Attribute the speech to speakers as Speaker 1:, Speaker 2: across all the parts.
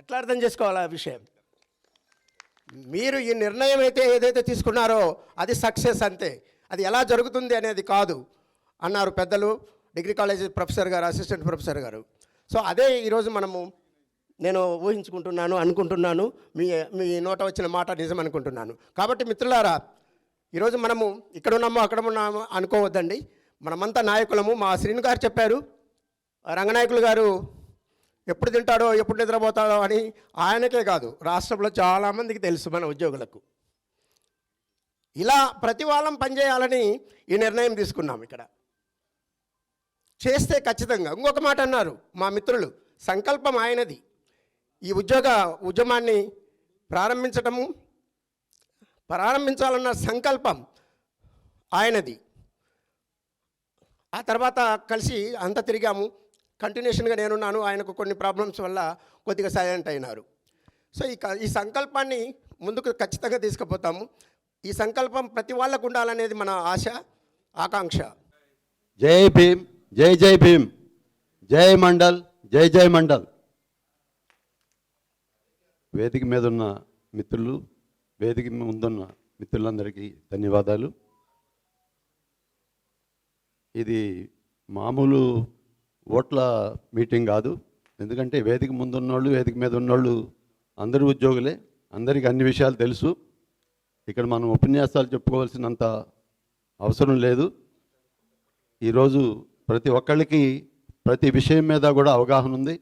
Speaker 1: ఎట్లా అర్థం చేసుకోవాలి ఆ విషయం? మీరు ఈ నిర్ణయం అయితే ఏదైతే తీసుకున్నారో అది సక్సెస్ అంతే. అది ఎలా జరుగుతుంది అనేది కాదు అన్నారు పెద్దలు డిగ్రీ కాలేజ్ ప్రొఫెసర్ గారు అసిస్టెంట్ ప్రొఫెసర్ గారు. సో అదే ఈరోజు మనము నేను ఊహించుకుంటున్నాను అనుకుంటున్నాను మీ మీ నోట వచ్చిన మాట నిజం అనుకుంటున్నాను. కాబట్టి మిత్రులారా ఈరోజు మనము ఇక్కడ ఉన్నాము అక్కడ ఉన్నాము అనుకోవద్దండి. మనమంతా నాయకులము. మా శ్రీను గారు చెప్పారు రంగనాయకులు గారు ఎప్పుడు తింటాడో ఎప్పుడు నిద్రపోతాడో అని ఆయనకే కాదు రాష్ట్రంలో చాలామందికి తెలుసు మన ఉద్యోగులకు. ఇలా ప్రతి వాళ్ళం పనిచేయాలని ఈ నిర్ణయం తీసుకున్నాం ఇక్కడ. చేస్తే ఖచ్చితంగా ఇంకొక మాట అన్నారు మా మిత్రులు సంకల్పం ఆయనది. ఈ ఉద్యోగ ఉద్యమాన్ని ప్రారంభించటము ప్రారంభించాలన్న సంకల్పం ఆయనది. ఆ తర్వాత కలిసి అంతా తిరిగాము. కంటిన్యూషన్గా నేనున్నాను ఆయనకు కొన్ని ప్రాబ్లమ్స్ వల్ల కొద్దిగా సైలెంట్ అయినారు. సో ఈ క- ఈ సంకల్పాన్ని ముందుకు ఖచ్చితంగా తీసుకుపోతాము. ఈ సంకల్పం ప్రతి వాళ్ళకు ఉండాలనేది మన ఆశ ఆకాంక్ష.
Speaker 2: జై భీమ్ జై జై భీమ్. జై మండల్ జై జై మండల్. వేదిక మీద ఉన్న మిత్రులు వేదిక ముందున్న మిత్రులందరికీ ధన్యవాదాలు. ఇది మామూలు ఓట్ల మీటింగ్ కాదు. ఎందుకంటే వేదిక ముందు ఉన్నోళ్ళు వేదిక మీద ఉన్నోళ్ళు అందరూ ఉద్యోగులే. అందరికీ అన్ని విషయాలు తెలుసు. ఇక్కడ మనం ఉపన్యాసాలు చెప్పుకోవాల్సినంత అవసరం లేదు. ఈరోజు ప్రతి ఒక్కళ్ళకి ప్రతి విషయం మీద కూడా అవగాహన ఉంది.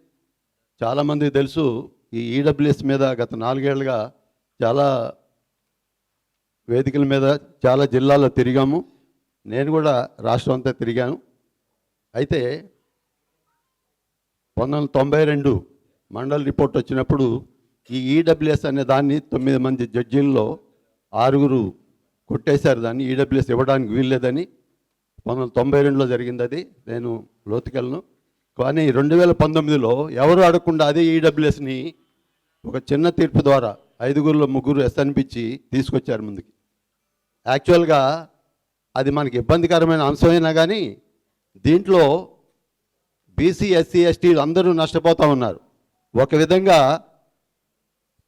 Speaker 2: చాలామందికి తెలుసు ఈ ఈడబ్ల్యూఎస్ మీద గత నాలుగేళ్ళుగా చాలా వేదికల మీద చాలా జిల్లాల్లో తిరిగాము. నేను కూడా రాష్ట్రం అంతా తిరిగాను. అయితే పంతొమ్మిది వందల తొంభై రెండు మండల్ రిపోర్ట్ వచ్చినప్పుడు ఈ ఈడబ్ల్యూఎస్ అనే దాన్ని తొమ్మిది మంది జడ్జీల్లో ఆరుగురు కొట్టేశారు. దాన్ని ఈడబ్ల్యూఎస్ ఇవ్వడానికి వీల్లేదని పంతొమ్మిది వందల తొంభై రెండులో జరిగింది అది. నేను లోతుకెళ్ళను. కానీ రెండు వేల పంతొమ్మిదిలో ఎవరు అడగకుండా అదే ఈడబ్ల్యూఎస్ని ఒక చిన్న తీర్పు ద్వారా ఐదుగురులో ముగ్గురు ఎస్ఎన్పిచ్చి తీసుకొచ్చారు ముందుకి. యాక్చువల్గా అది మనకి ఇబ్బందికరమైన అంశమైనా కానీ దీంట్లో బీసీ ఎస్సీ ఎస్టీలు అందరూ నష్టపోతూ ఉన్నారు. ఒక విధంగా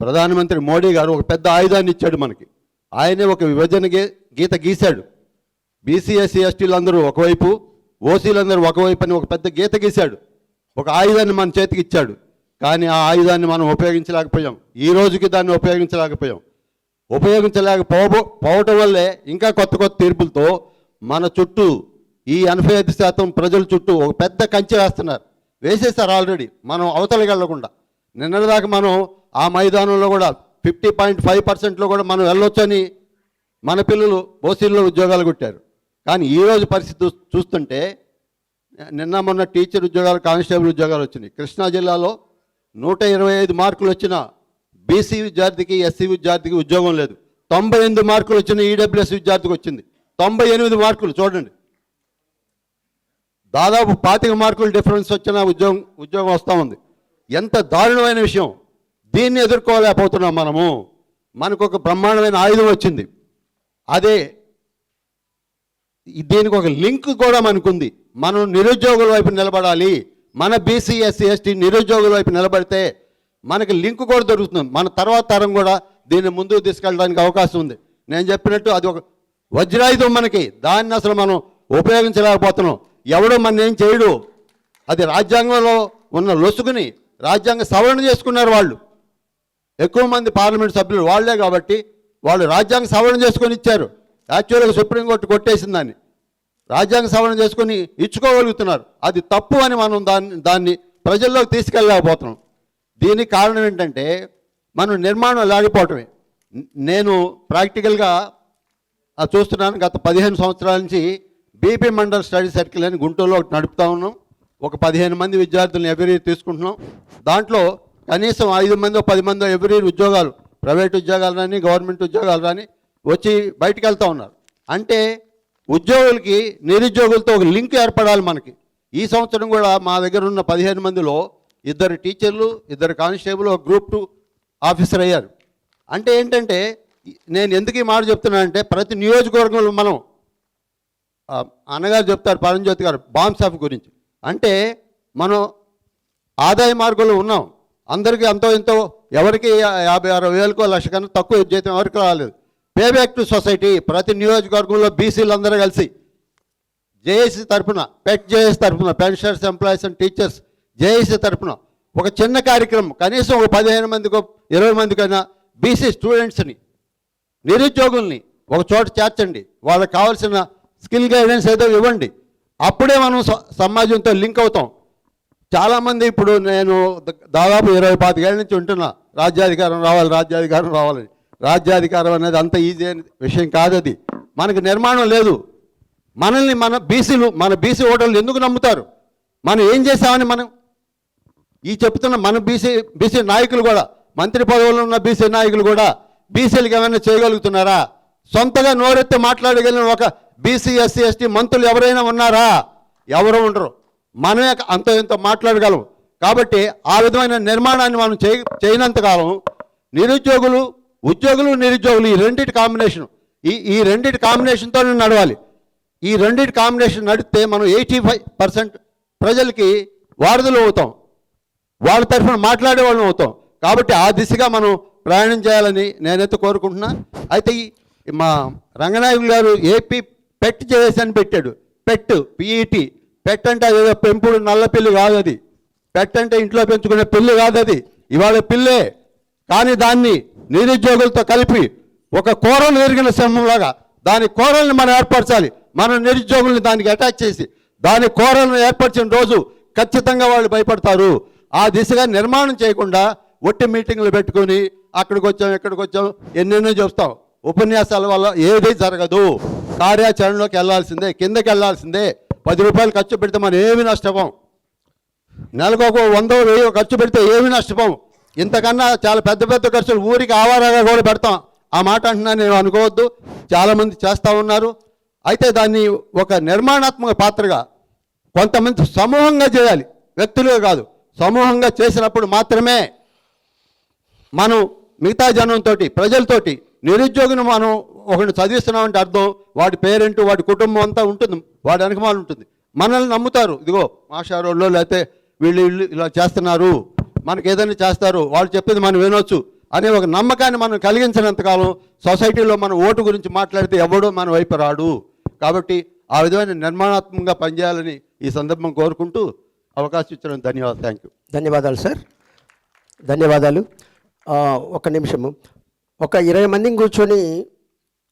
Speaker 2: ప్రధానమంత్రి మోడీ గారు ఒక పెద్ద ఆయుధాన్ని ఇచ్చాడు మనకి. ఆయనే ఒక విభజన గీత గీశాడు. బీసీ ఎస్సీ ఎస్టీలు అందరూ ఒకవైపు ఓసీలందరూ ఒకవైపు అని ఒక పెద్ద గీత గీశాడు. ఒక ఆయుధాన్ని మన చేతికి ఇచ్చాడు. కానీ ఆ ఆయుధాన్ని మనం ఉపయోగించలేకపోయాం. ఈ రోజుకి దాన్ని ఉపయోగించలేకపోయాం. ఉపయోగించలేకపోవటం వల్లే ఇంకా కొత్త కొత్త తీర్పులతో మన చుట్టూ ఈ ఎనభై ఐదు శాతం ప్రజల చుట్టూ ఒక పెద్ద కంచె వేస్తున్నారు. వేసేసారు ఆల్రెడీ. మనం అవతలకి వెళ్ళకుండా. నిన్నటిదాకా మనం ఆ మైదానంలో కూడా ఫిఫ్టీ పాయింట్ ఫైవ్ పర్సెంట్లో కూడా మనం వెళ్ళొచ్చని మన పిల్లలు బోసీల్లో ఉద్యోగాలు కొట్టారు. కానీ ఈరోజు పరిస్థితి చూస్తుంటే నిన్న మొన్న టీచర్ ఉద్యోగాలు కానిస్టేబుల్ ఉద్యోగాలు వచ్చినాయి. కృష్ణా జిల్లాలో నూట ఇరవై ఐదు మార్కులు వచ్చిన బీసీ విద్యార్థికి ఎస్సీ విద్యార్థికి ఉద్యోగం లేదు. తొంభై ఎనిమిది మార్కులు వచ్చిన ఈడబ్ల్యూఎస్ విద్యార్థికి వచ్చింది. తొంభై ఎనిమిది మార్కులు చూడండి. దాదాపు పాతిక మార్కులు డిఫరెన్స్ వచ్చిన ఉద్యోగం ఉద్యోగం వస్తూ ఉంది. ఎంత దారుణమైన విషయం. దీన్ని ఎదుర్కోలేకపోతున్నాం మనము. మనకు ఒక బ్రహ్మాండమైన ఆయుధం వచ్చింది. అదే దీనికి ఒక లింక్ కూడా మనకుంది. మనం నిరుద్యోగుల వైపు నిలబడాలి. మన బీసీ ఎస్సీ ఎస్టీ నిరుద్యోగుల వైపు నిలబడితే మనకి లింక్ కూడా దొరుకుతుంది. మన తర్వాత తరం కూడా దీన్ని ముందుకు తీసుకెళ్ళడానికి అవకాశం ఉంది. నేను చెప్పినట్టు అది ఒక వజ్రాయుధం మనకి. దాన్ని అసలు మనం ఉపయోగించలేకపోతున్నాం. ఎవడో మన ఏం చేయడు. అది రాజ్యాంగంలో ఉన్న లొసుగుని రాజ్యాంగ సవరణ చేసుకున్నారు వాళ్ళు. ఎక్కువ మంది పార్లమెంట్ సభ్యులు వాళ్ళే కాబట్టి వాళ్ళు రాజ్యాంగ సవరణ చేసుకొని ఇచ్చారు. యాక్చువల్గా సుప్రీంకోర్టు కొట్టేసింది దాన్ని. రాజ్యాంగ సవరణ చేసుకొని ఇచ్చుకోగలుగుతున్నారు. అది తప్పు అని మనం దాన్ని దాన్ని ప్రజల్లోకి తీసుకెళ్ళలేకపోతున్నాం. దీనికి కారణం ఏంటంటే మనం నిర్మాణం లేకపోవటమే. నేను ప్రాక్టికల్గా చూస్తున్నాను గత పదిహేను సంవత్సరాల నుంచి బీపీ మండల్ స్టడీ సర్కిల్ అని గుంటూరులో ఒకటి నడుపుతా ఉన్నాం. ఒక పదిహేను మంది విద్యార్థులను ఎవరీ తీసుకుంటున్నాం. దాంట్లో కనీసం ఐదు మందో పది మందో ఎవరీ ఉద్యోగాలు ప్రైవేట్ ఉద్యోగాలు రాని గవర్నమెంట్ ఉద్యోగాలు రాని వచ్చి బయటకు వెళ్తూ ఉన్నారు. అంటే ఉద్యోగులకి నిరుద్యోగులతో ఒక లింక్ ఏర్పడాలి మనకి. ఈ సంవత్సరం కూడా మా దగ్గర ఉన్న పదిహేను మందిలో ఇద్దరు టీచర్లు ఇద్దరు కానిస్టేబుల్ ఒక గ్రూప్ టూ ఆఫీసర్ అయ్యారు. అంటే ఏంటంటే నేను ఎందుకు ఈ మాట చెప్తున్నానంటే ప్రతి నియోజకవర్గంలో మనం అన్నగారు చెప్తారు పరంజ్యోతి గారు బాంబ్ సాఫ్ గురించి. అంటే మనం ఆదాయ మార్గంలో ఉన్నాం. అందరికీ అంతో ఎంతో ఎవరికి యాభై అరవై వేలకో లక్ష కన్నా తక్కువ జీతం ఎవరికి రాలేదు. పే బ్యాక్ టు సొసైటీ ప్రతి నియోజకవర్గంలో బీసీలు అందరూ కలిసి జేఏసీ తరఫున పెట్ జేఏసీ తరఫున pensioners employees and teachers JAC తరఫున ఒక చిన్న కార్యక్రమం కనీసం ఒక పదిహేను మందికో ఇరవై మందికైనా బీసీ స్టూడెంట్స్ని నిరుద్యోగుల్ని ఒక చోట చేర్చండి. వాళ్ళకి కావాల్సిన స్కిల్ గైడెన్స్ ఏదో ఇవ్వండి. అప్పుడే మనం స- సమాజంతో లింక్ అవుతాం. చాలామంది ఇప్పుడు నేను దాదాపు ఇరవై పాతికేళ్ళ నుంచి ఉంటున్నా. రాజ్యాధికారం రావాలి రాజ్యాధికారం రావాలని రాజ్యాధికారం అనేది అంత ఈజీ అయిన విషయం కాదు అది. మనకి నిర్మాణం లేదు. మనల్ని మన బీసీలు మన బీసీ ఓటర్లు ఎందుకు నమ్ముతారు? మనం ఏం చేసామని మనం ఈ చెప్తున్న మన బీసీ బీసీ నాయకులు కూడా మంత్రి పదవుల్లో ఉన్న బీసీ నాయకులు కూడా బీసీలకు ఏమైనా చేయగలుగుతున్నారా? సొంతగా నోరెత్తి మాట్లాడగలిగిన ఒక బీసీ ఎస్సీ ఎస్టీ మంత్రులు ఎవరైనా ఉన్నారా? ఎవరు ఉండరు. మనమే అంత ఇంత మాట్లాడగలం. కాబట్టి ఆ విధమైన నిర్మాణాన్ని మనం చేయ చేయనంతకాలం నిరుద్యోగులు ఉద్యోగులు నిరుద్యోగులు ఈ రెండింటి కాంబినేషన్ ఈ ఈ రెండింటి కాంబినేషన్తోనే నడవాలి. ఈ రెండింటి కాంబినేషన్ నడిస్తే మనం ఎయిటీ ఫైవ్ పర్సెంట్ ప్రజలకి వారధులు అవుతాం. వాళ్ళ తరఫున మాట్లాడే వాళ్ళం అవుతాం. కాబట్టి ఆ దిశగా మనం ప్రయాణం చేయాలని నేనైతే కోరుకుంటున్నా. అయితే ఈ మా రంగనాయకులు గారు ఏపీ పెట్ చేసి అని పెట్టాడు. పెట్ పిఈటి పెట్ అంటే అదేదో పెంపుడు నల్ల పిల్లి కాదు అది పెట్ అంటే ఇంట్లో పెంచుకునే పిల్లి కాదు అది ఇవాళ పిల్లే. కానీ దాన్ని నిరుద్యోగులతో కలిపి ఒక కూరలు ఎరిగిన సింహంలాగా దాని కూరల్ని మనం ఏర్పరచాలి. మన నిరుద్యోగుల్ని దానికి అటాచ్ చేసి దాని కూరలను ఏర్పరిచిన రోజు ఖచ్చితంగా వాళ్ళు భయపడతారు. ఆ దిశగా నిర్మాణం చేయకుండా ఒట్టి మీటింగ్లు పెట్టుకొని అక్కడికి వచ్చాం ఇక్కడికి వచ్చాం ఎన్నెన్నో చూస్తాం. ఉపన్యాసాల వల్ల ఏది జరగదు. కార్యాచరణలోకి వెళ్ళాల్సిందే కిందకి వెళ్ళాల్సిందే. పది రూపాయలు ఖర్చు పెడితే మనం ఏమి నష్టపోం నెలకు ఒక వందో వెయ్యి ఖర్చు పెడితే ఏమి నష్టపోం ఇంతకన్నా చాలా పెద్ద పెద్ద ఖర్చులు ఊరికి ఆవారాగా కూడా పెడతాం. ఆ మాట అంటున్నా నేను అనుకోవద్దు. చాలామంది చేస్తూ ఉన్నారు. అయితే దాన్ని ఒక నిర్మాణాత్మక పాత్రగా కొంతమంది సమూహంగా చేయాలి. వ్యక్తులుగా కాదు సమూహంగా చేసినప్పుడు మాత్రమే మనం మిగతా జనంతో ప్రజలతోటి నిరుద్యోగిని మనం ఒకరిని చదివిస్తున్నామంటే అర్థం వాడి పేరెంట్ వాడి కుటుంబం అంతా ఉంటుంది వాడి వెనకమాలు ఉంటుంది. మనల్ని నమ్ముతారు. ఇదిగో మాషారోళ్ళు లేకపోతే వీళ్ళు వీళ్ళు ఇలా చేస్తున్నారు మనకి ఏదైనా చేస్తారు వాళ్ళు చెప్పేది మనం వినొచ్చు అనే ఒక నమ్మకాన్ని మనం కలిగించినంతకాలం సొసైటీలో మనం ఓటు గురించి మాట్లాడితే ఎవడో మన వైపు రాడు. కాబట్టి ఆ విధమైన నిర్మాణాత్మకంగా పనిచేయాలని ఈ సందర్భం కోరుకుంటూ అవకాశం ఇచ్చిన ధన్యవాదాలు. థ్యాంక్ యూ
Speaker 1: ధన్యవాదాలు సార్. ధన్యవాదాలు. ఒక నిమిషము. ఒక ఇరవై మందిని కూర్చొని